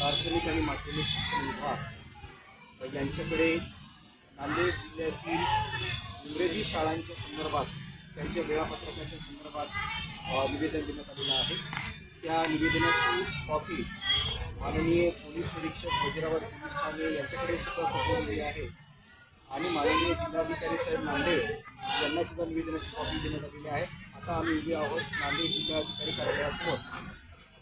प्राथमिक आणि माध्यमिक शिक्षण विभाग. यांच्याकडे नांदेड जिल्ह्यातील इंग्रजी शाळांच्या संदर्भात त्यांच्या वेळापत्रकाच्या संदर्भात निवेदन देण्यात आलेलं आहे. त्या निवेदनाची कॉपी माननीय पोलीस निरीक्षक हैदराबाद पोलीस ठाणे यांच्याकडे सुद्धा सोपवलेली आहे. आणि माननीय जिल्हाधिकारी साहेब नांदेड यांना सुद्धा निवेदनाची कॉपी देण्यात आलेली आहे. आता आम्ही उभे आहोत नांदेड जिल्हाधिकारी कार्यालयासमोर.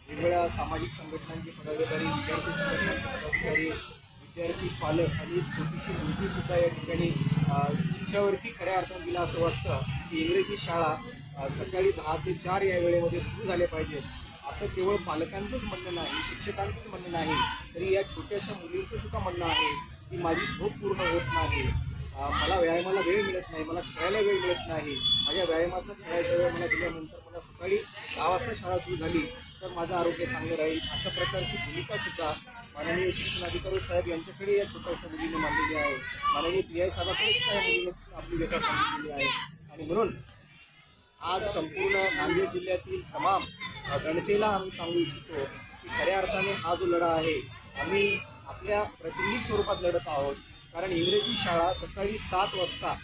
वेगवेगळ्या सामाजिक संघटनांचे पदाधिकारी विद्यार्थी संघटनांचे पदाधिकारी विद्यार्थी पालक आणि एक छोटीशी मुलगी सुद्धा या ठिकाणी अ, तिच्यावरती खऱ्या अर्थानं दिला असं वाटतं की इंग्रजी शाळा सकाळी दहा ते चार या वेळेमध्ये सुरू झाल्या पाहिजेत. असं केवळ पालकांचंच म्हणणं नाही शिक्षकांचंच म्हणणं नाही तरी या छोट्याशा मुलींचं सुद्धा म्हणणं आहे की माझी झोप पूर्ण होत नाही. मला व्यायामाला वेळ मिळत नाही मला खेळायला वेळ मिळत नाही. माझ्या व्यायामाचा खेळायचा वेळ मला दिल्यानंतर मला सकाळी दहा वाजता शाळा सुरू झाली. तर माझं आरोग्य चांगलं राहील. अशा प्रकारची भूमिका सुद्धा माननीय शिक्षण अधिकारी साहेब यांच्याकडे या छोट्याशा मुलीने मांडलेली आहे. माननीय पी आय साहेबाकडे सुद्धा या मुलीने आपली व्यथा सांगितलेली आहे. आणि म्हणून आज संपूर्ण नांदेड जिल्ह्यातील तमाम जनतेला आम्ही सांगू इच्छितो की खऱ्या अर्थाने हा जो लढा आहे आम्ही आपल्या प्रतिनिधी स्वरूपात लढत आहोत. कारण इंग्रजी शाळा सकाळी सात वाजता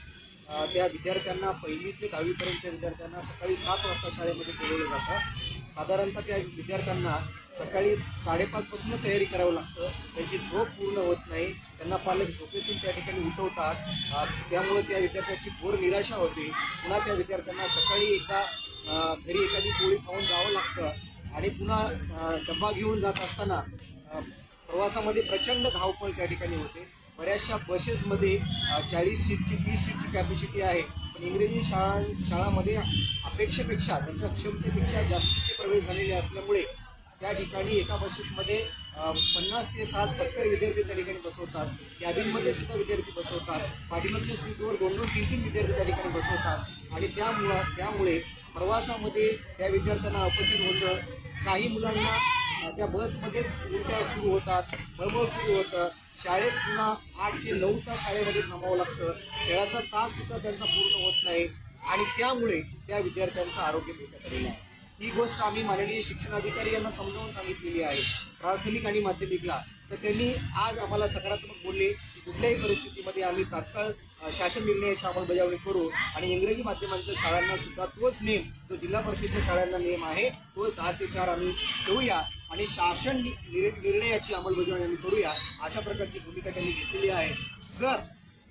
त्या विद्यार्थ्यांना पहिली ते दहावीपर्यंतच्या विद्यार्थ्यांना सकाळी सात वाजता शाळेमध्ये बोलवलं जातं. साधारणतः त्या विद्यार्थ्यांना सकाळी साडेपाचपासून तयारी करावं लागतं. त्यांची झोप पूर्ण होत नाही. त्यांना पालक झोपेतून त्या ठिकाणी उठवतात. त्यामुळे त्या विद्यार्थ्याची घोर निराशा होते. पुन्हा त्या विद्यार्थ्यांना सकाळी एकदा घरी एखादी पोळी खाऊन जावं लागतं आणि पुन्हा डब्बा घेऊन जात असताना प्रवासामध्ये प्रचंड धावपळ त्या ठिकाणी होते. बऱ्याचशा बसेसमध्ये चाळीस सीटची तीस सीटची कॅपॅसिटी आहे. पण इंग्रजी शाळा शाळामध्ये अपेक्षेपेक्षा त्यांच्या क्षमतेपेक्षा जास्तीचे प्रवेश झालेले असल्यामुळे त्या ठिकाणी एका बसेसमध्ये पन्नास ते साठ सत्तर विद्यार्थी त्या ठिकाणी बसवतात. कॅबिनमध्ये सुद्धा विद्यार्थी बसवतात. पाठीमागच्या सीटवर दोन दोन तीन तीन विद्यार्थी त्या ठिकाणी बसवतात. आणि त्यामुळं त्यामुळे प्रवासामध्ये त्या विद्यार्थ्यांना अपचन होतं. काही मुलांना त्या बसमध्येच उलट्या सुरू होतात बळबळ सुरू होतं. शाळेत पुन्हा आठ ते नऊ तास शाळेमध्ये थांबावं लागतं. खेळाचा तास सुद्धा त्यांचा पूर्ण होत नाही. आणि त्यामुळे त्या विद्यार्थ्यांचं आरोग्य धोक्यात आलेलं आहे. ही गोष्ट आम्ही माननीय शिक्षणाधिकारी यांना समजावून सांगितलेली आहे. प्राथमिक आणि माध्यमिकला. तर त्यांनी आज आम्हाला सकारात्मक बोलले. की कुठल्याही परिस्थितीमध्ये आम्ही तात्काळ शासन निर्णयाची अंमलबजावणी करू आणि इंग्रजी माध्यमांच्या शाळांना सुद्धा तोच नेम जो जिल्हा परिषदेच्या शाळांना नेम आहे तो दहा ते चार आम्ही ठेवूया आणि शासन निर- निर्णयाची अंमलबजावणी आम्ही करूया अशा प्रकारची भूमिका त्यांनी घेतलेली आहे. जर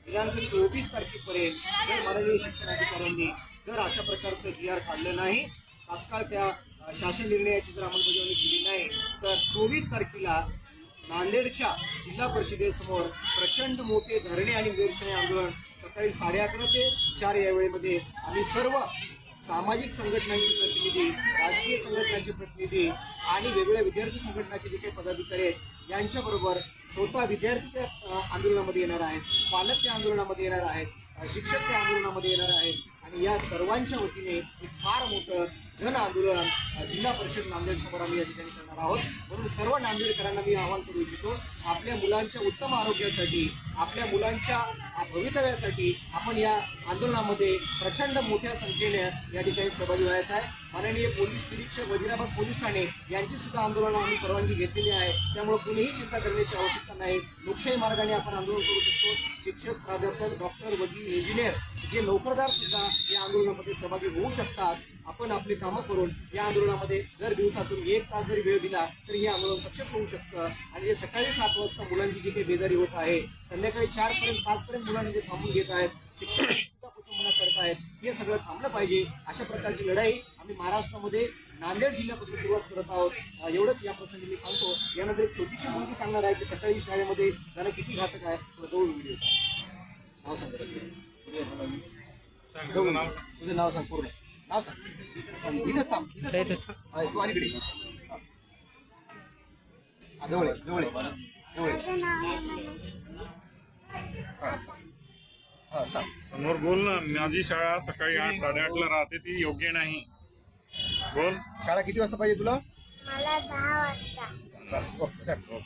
दिनांक चोवीस तारखेपर्यंत जर माननीय शिक्षण अधिकाऱ्यांनी जर अशा प्रकारचं जी आर काढलं नाही तात्काळ त्या शासन निर्णयाची जर अंमलबजावणी केली नाही तर चोवीस तारखेला नांदेडच्या जिल्हा परिषदेसमोर प्रचंड मोठे धरणे आणि निदर्शने आंदोलन सकाळी साडे अकरा ते चार या वेळेमध्ये आम्ही सर्व सामाजिक संघटनांचे प्रतिनिधी राजकीय संघटनांचे प्रतिनिधी आणि वेगवेगळ्या विद्यार्थी संघटनाचे जे काही पदाधिकारी आहेत यांच्याबरोबर स्वतः विद्यार्थी त्या आंदोलनामध्ये येणार आहेत पालक त्या आंदोलनामध्ये येणार आहेत शिक्षक त्या आंदोलनामध्ये येणार आहेत. आणि या सर्वांच्या वतीने एक फार मोठं जन आंदोलन जिल्हा परिषद नांदेड समोर आम्ही या ठिकाणी करणार आहोत. म्हणून सर्व नांदेडकरांना मी आवाहन करू इच्छितो आपल्या मुलांच्या उत्तम आरोग्यासाठी आपल्या मुलांच्या भवितव्यासाठी आपण या आंदोलनामध्ये प्रचंड मोठ्या संख्येने या ठिकाणी सहभागी व्हायचा आहे. माननीय पोलीस निरीक्षक वजिराबाद पोलीस ठाणे यांची सुद्धा आंदोलन आम्ही परवानगी घेतलेली आहे. त्यामुळे कुणीही चिंता करण्याची आवश्यकता नाही. लोकशाही मार्गाने आपण आंदोलन करू शकतो. शिक्षक प्राध्यापक डॉक्टर वकील इंजिनियर जे नोकरदार सुद्धा या आंदोलनामध्ये सहभागी होऊ शकतात. आपण आपली कामं करून या आंदोलनामध्ये जर दिवसातून एक तास जरी वेळ दिला तर हे आंदोलन सक्सेस होऊ शकतं. आणि जे सकाळी सात वाजता मुलांची जी काही बेजारी होत आहे संध्याकाळी चार पर्यंत पाच पर्यंत मुलांना जे थांबून घेत आहेत सुद्धा कुचंबना करत आहेत हे सगळं थांबलं पाहिजे. अशा प्रकारची लढाई आम्ही महाराष्ट्रामध्ये नांदेड जिल्ह्यापासून सुरुवात करत आहोत. एवढंच या प्रसंगी मी सांगतो. यानंतर एक छोटीशी मुलगी सांगणार आहे की सकाळी शाळेमध्ये जाणं किती घातक आहे जवळ व्हिडिओ नाव सांग. बरं. जवळ. तुझं नाव सांग पूर्ण. नाव सांग इथंच थांब इथंच थांब. हा, तू अलीकडे ये. हा. हा, जवळ ये, जवळ ये. जवळ ये. माझं नाव आहे मनोज हा, सांग. हा, सांग समोर बोल ना माझी शाळा सकाळी आठ साडेआठला राहते ती योग्य नाही बोल शाळा किती वाजता पाहिजे तुला मला दहा वाजता बस ओके ओके